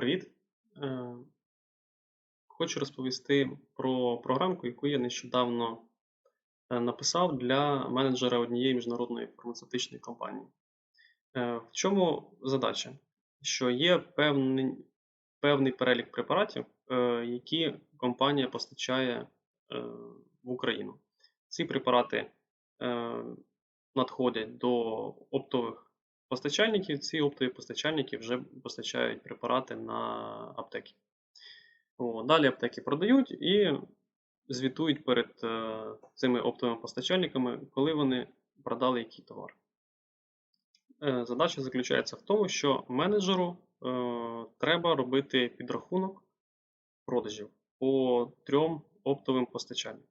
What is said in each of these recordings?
Привіт! Е, Хочу розповісти про програмку, яку я нещодавно е, написав для менеджера однієї міжнародної фармацевтичної компанії. Е, В чому задача? Що є певний, певний перелік препаратів, які компанія постачає в Україну. Ці препарати надходять до оптових постачальників. Ці оптові постачальники вже постачають препарати на аптеки. О, далі аптеки продають і звітують перед е, цими оптовими постачальниками, коли вони продали який товар. Е, задача заключається в тому, що менеджеру е, треба робити підрахунок продажів по трьом оптовим постачальникам.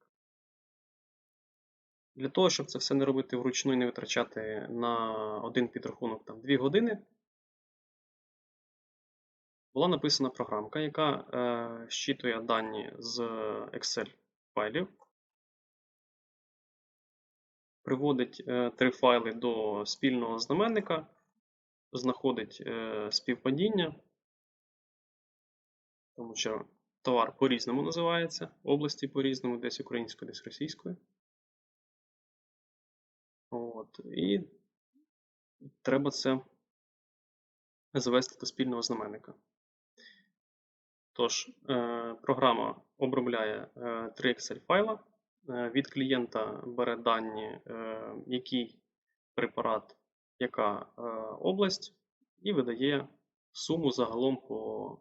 Для того, щоб це все не робити вручну і не витрачати на один підрахунок там, 2 години, була написана програмка, яка е, щитує дані з Excel файлів, приводить е, три файли до спільного знаменника, знаходить е, співпадіння, тому що товар по-різному називається, області по-різному, десь українською, десь російською. От. І треба це завести до спільного знаменника. Тож, е, програма обробляє е, три Excel файла. Е, від клієнта бере дані, е, який препарат, яка е, область, і видає суму загалом по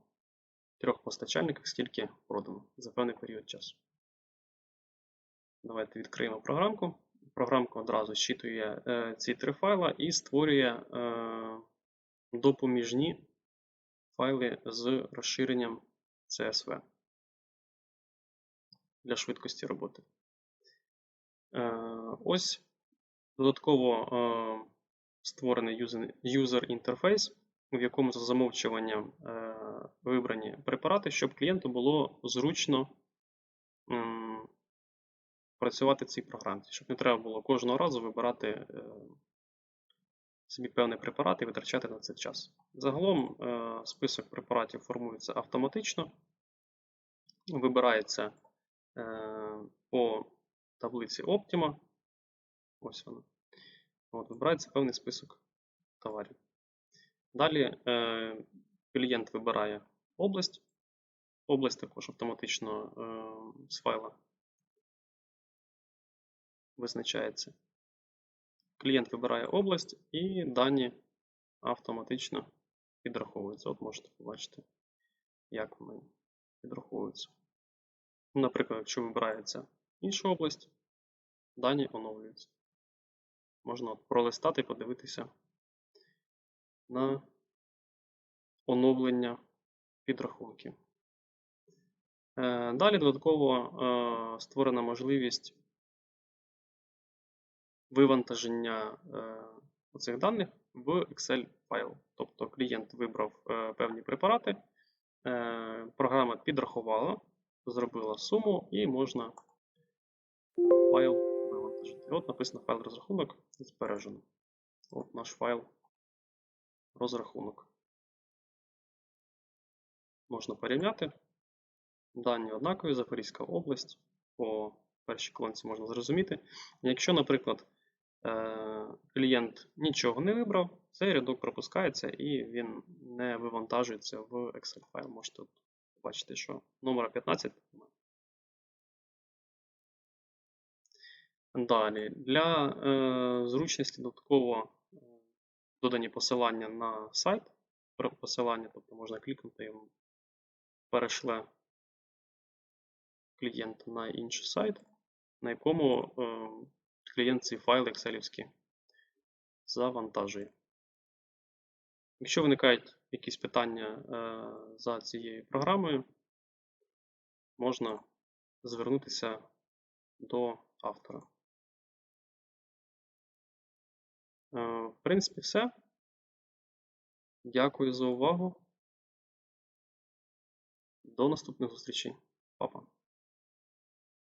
трьох постачальниках, скільки продано за певний період часу. Давайте відкриємо програмку. Програмка одразу щитує е, ці три файла і створює е, допоміжні файли з розширенням CSV для швидкості роботи. Е, ось додатково е, створений user interface, в якому за замовчуванням е, вибрані препарати, щоб клієнту було зручно працювати в цій програмці, щоб не треба було кожного разу вибирати собі певний препарат і витрачати на це час. Загалом список препаратів формується автоматично, вибирається по таблиці Optima. Ось вона. От, Вибирається певний список товарів. Далі е, клієнт вибирає область. Область також автоматично е, з файла визначається. Клієнт вибирає область і дані автоматично підраховуються. От можете побачити, як вони підраховуються. Наприклад, якщо вибирається інша область, дані оновлюються. Можна пролистати і подивитися на оновлення підрахунків. Е, далі додатково е, створена можливість вивантаження е, цих даних в Excel файл. Тобто клієнт вибрав певні препарати, програма підрахувала, зробила суму і можна файл вивантажити. От написано файл розрахунок збережено. От наш файл розрахунок. Можна порівняти. Дані однакові, Запорізька область. По першій колонці можна зрозуміти. Якщо, наприклад, е, клієнт нічого не вибрав, цей рядок пропускається і він не вивантажується в Excel файл. Можете тут побачити, що номера 15 немає. Далі, для е, зручності додатково е, додані посилання на сайт. Посилання, тобто можна клікнути і перейшле клієнт на інший сайт, на якому е, клієнт ці файли Excel завантажує. Якщо виникають якісь питання е, за цією програмою, можна звернутися до автора. Е, в принципі, все. Дякую за увагу. До наступних зустрічей. Па-па.